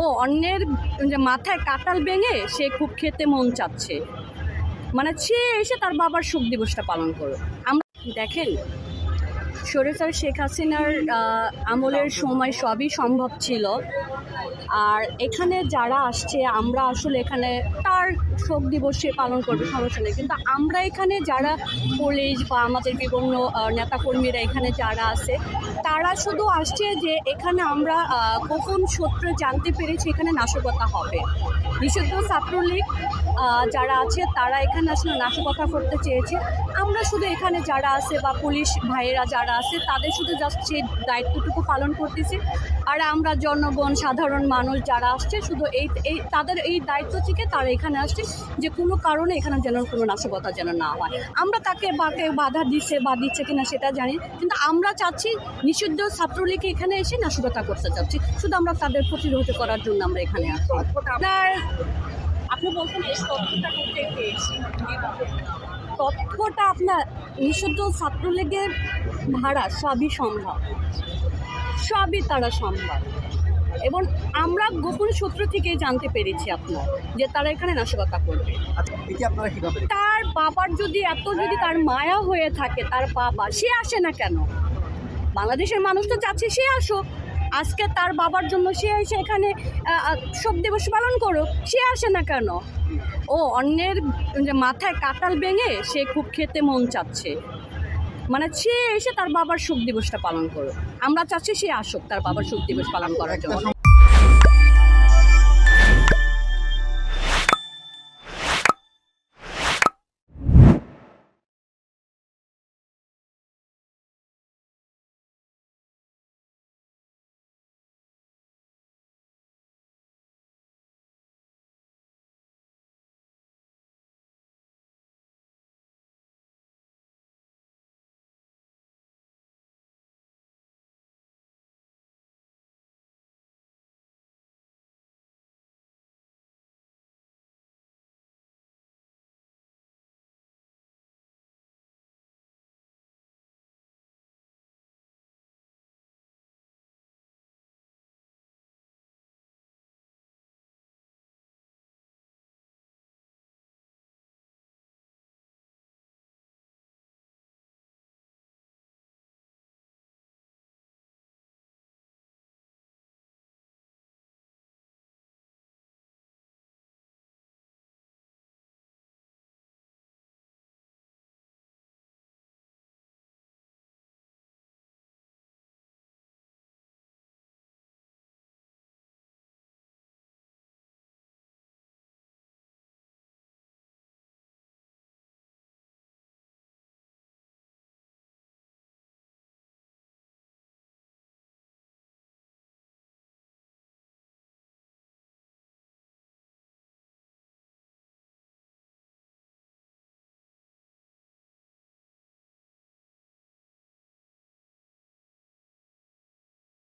ও অন্যের মাথায় কাটাল ভেঙে সে খুব খেতে মন চাচ্ছে। মানে সে এসে তার বাবার শোক দিবসটা পালন করো আমরা দেখেন সরেসার শেখ হাসিনার আমলের সময় সবই সম্ভব ছিল। আর এখানে যারা আসছে, আমরা আসলে এখানে তার শোক দিবসে পালন করবে সমস্যা নেই কিন্তু আমরা এখানে যারা পুলিশ বা আমাদের বিভিন্ন নেতাকর্মীরা এখানে যারা আছে, তারা শুধু আসছে যে এখানে আমরা গোপন সূত্রে জানতে পেরেছি এখানে নাশকতা হবে। বিশুদ্ধ ছাত্রলীগ যারা আছে তারা এখানে আসলে নাশকতা করতে চেয়েছে। আমরা শুধু এখানে যারা আছে বা পুলিশ ভাইয়েরা যারা আছে, তাদের শুধু জাস্ট সেই দায়িত্বটুকু পালন করতেছি। আর আমরা জনগণ, সাধারণ মানুষ যারা আসছে, শুধু এই, তাদের এই দায়িত্ব থেকে তারা এখানে আসছে। যে কোনো কারণে এখানে যেন কোনো নাশকতা যেন না হয়। আমরা তাকে বাকে বাধা দিচ্ছে বা দিচ্ছে কিনা সেটা জানি, কিন্তু আমরা চাচ্ছি নিষিদ্ধ ছাত্রলীগ এখানে এসে নাশকতা করতে চাচ্ছি। শুধু আমরা তাদের প্রতিরোধ করার জন্য আমরা এখানে আসছি আপনার আপনি বলছেন এই তথ্যটা তথ্যটা আপনার নিষিদ্ধ ছাত্রলীগের ভাড়া সবই সম্ভব। সবই তারা সম্ভব। এবং আমরা গোপন সূত্র থেকে জানতে পেরেছি আপনার যে তারা এখানে নাশকতা করবে। আচ্ছা? তার বাবার যদি এত যদি তার মায়া হয়ে থাকে তার বাবা সে আসে না কেন? বাংলাদেশের মানুষ তো চাচ্ছে সে আসুক। আজকে তার বাবার জন্য সে এসে এখানে শোক দিবস পালন করুক সে আসে না কেন? ও অন্যের মাথায় কাটাল ভেঙে সে খুব খেতে মন চাচ্ছে। মানে সে এসে তার বাবার শোক দিবসটা পালন করুক। আমরা চাচ্ছি সে আসুক, তার বাবার শোক দিবস পালন করার জন্য।